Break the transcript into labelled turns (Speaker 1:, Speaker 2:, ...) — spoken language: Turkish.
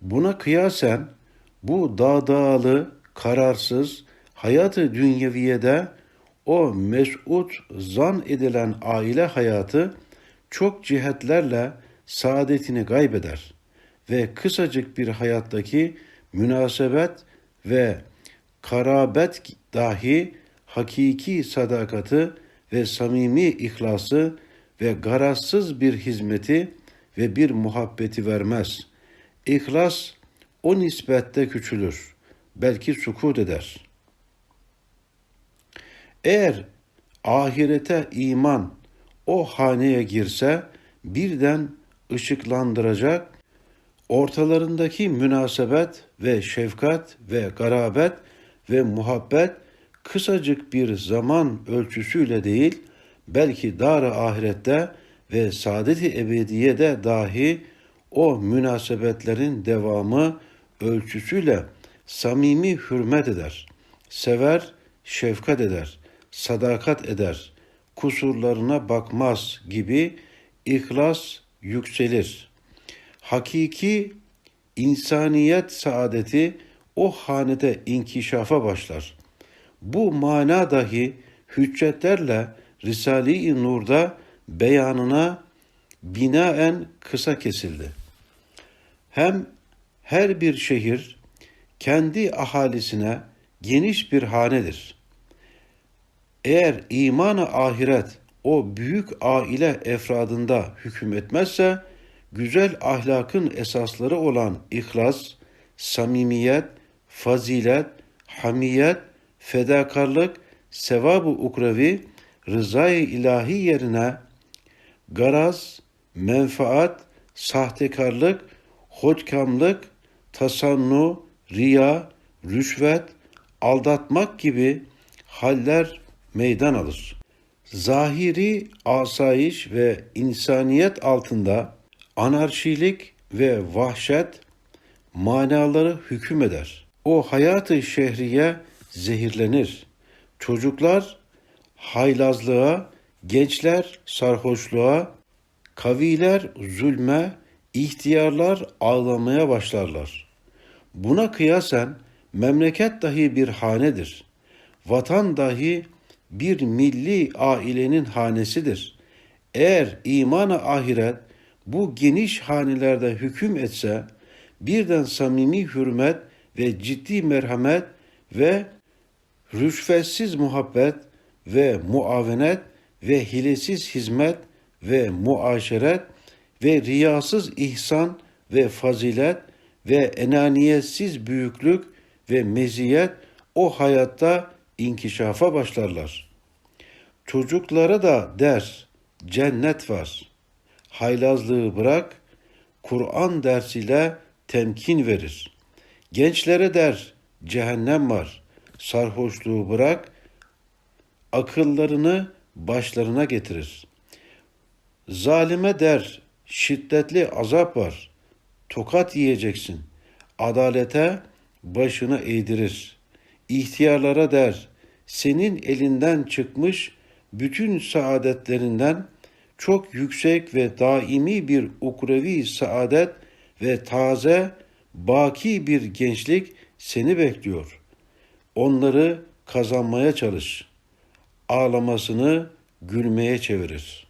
Speaker 1: Buna kıyasen bu dağdağalı, kararsız, hayatı dünyeviyede o mesut zan edilen aile hayatı çok cihetlerle saadetini kaybeder ve kısacık bir hayattaki münasebet ve karabet dahi hakiki sadakati ve samimi ihlası ve garazsız bir hizmeti ve bir muhabbeti vermez. İhlas o nispette küçülür, belki sukut eder. Eğer ahirete iman o haneye girse birden ışıklandıracak, ortalarındaki münasebet ve şefkat ve garabet ve muhabbet kısacık bir zaman ölçüsüyle değil, belki dar ahirette ve saadet-i ebediyede dahi o münasebetlerin devamı ölçüsüyle samimi hürmet eder, sever, şefkat eder, sadakat eder, kusurlarına bakmaz gibi ihlas yükselir. Hakiki insaniyet saadeti o hanede inkişafa başlar. Bu mana dahi hüccetlerle Risale-i Nur'da beyanına binaen kısa kesildi. Hem her bir şehir kendi ahalisine geniş bir hanedir. Eğer imanı ahiret o büyük aile efradında hüküm etmezse, güzel ahlakın esasları olan ihlas, samimiyet, fazilet, hamiyet, fedakarlık, sevab-ı ukrevi, rızayı ilahi yerine garaz, menfaat, sahtekarlık, hodkamlık, tasannu, riya, rüşvet, aldatmak gibi haller meydan alır. Zahiri asayiş ve insaniyet altında anarşilik ve vahşet manaları hüküm eder. O hayatı şehriye zehirlenir. Çocuklar haylazlığa, gençler sarhoşluğa, kaviler zulme, ihtiyarlar ağlamaya başlarlar. Buna kıyasen memleket dahi bir hanedir. Vatan dahi bir milli ailenin hanesidir. Eğer imanı ahiret bu geniş hanelerde hüküm etse, birden samimi hürmet ve ciddi merhamet ve rüşvetsiz muhabbet ve muavenet ve hilesiz hizmet ve muaşeret ve riyasız ihsan ve fazilet ve enaniyetsiz büyüklük ve meziyet o hayatta inkişafa başlarlar. Çocuklara da der, cennet var. Haylazlığı bırak, Kur'an dersiyle temkin verir. Gençlere der, cehennem var. Sarhoşluğu bırak, akıllarını başlarına getirir. Zalime der, şiddetli azap var. Tokat yiyeceksin. Adalete başını eğdirir. İhtiyarlara der, senin elinden çıkmış bütün saadetlerinden çok yüksek ve daimi bir ukrevi saadet ve taze, baki bir gençlik seni bekliyor. Onları kazanmaya çalış. Ağlamasını gülmeye çevirir.''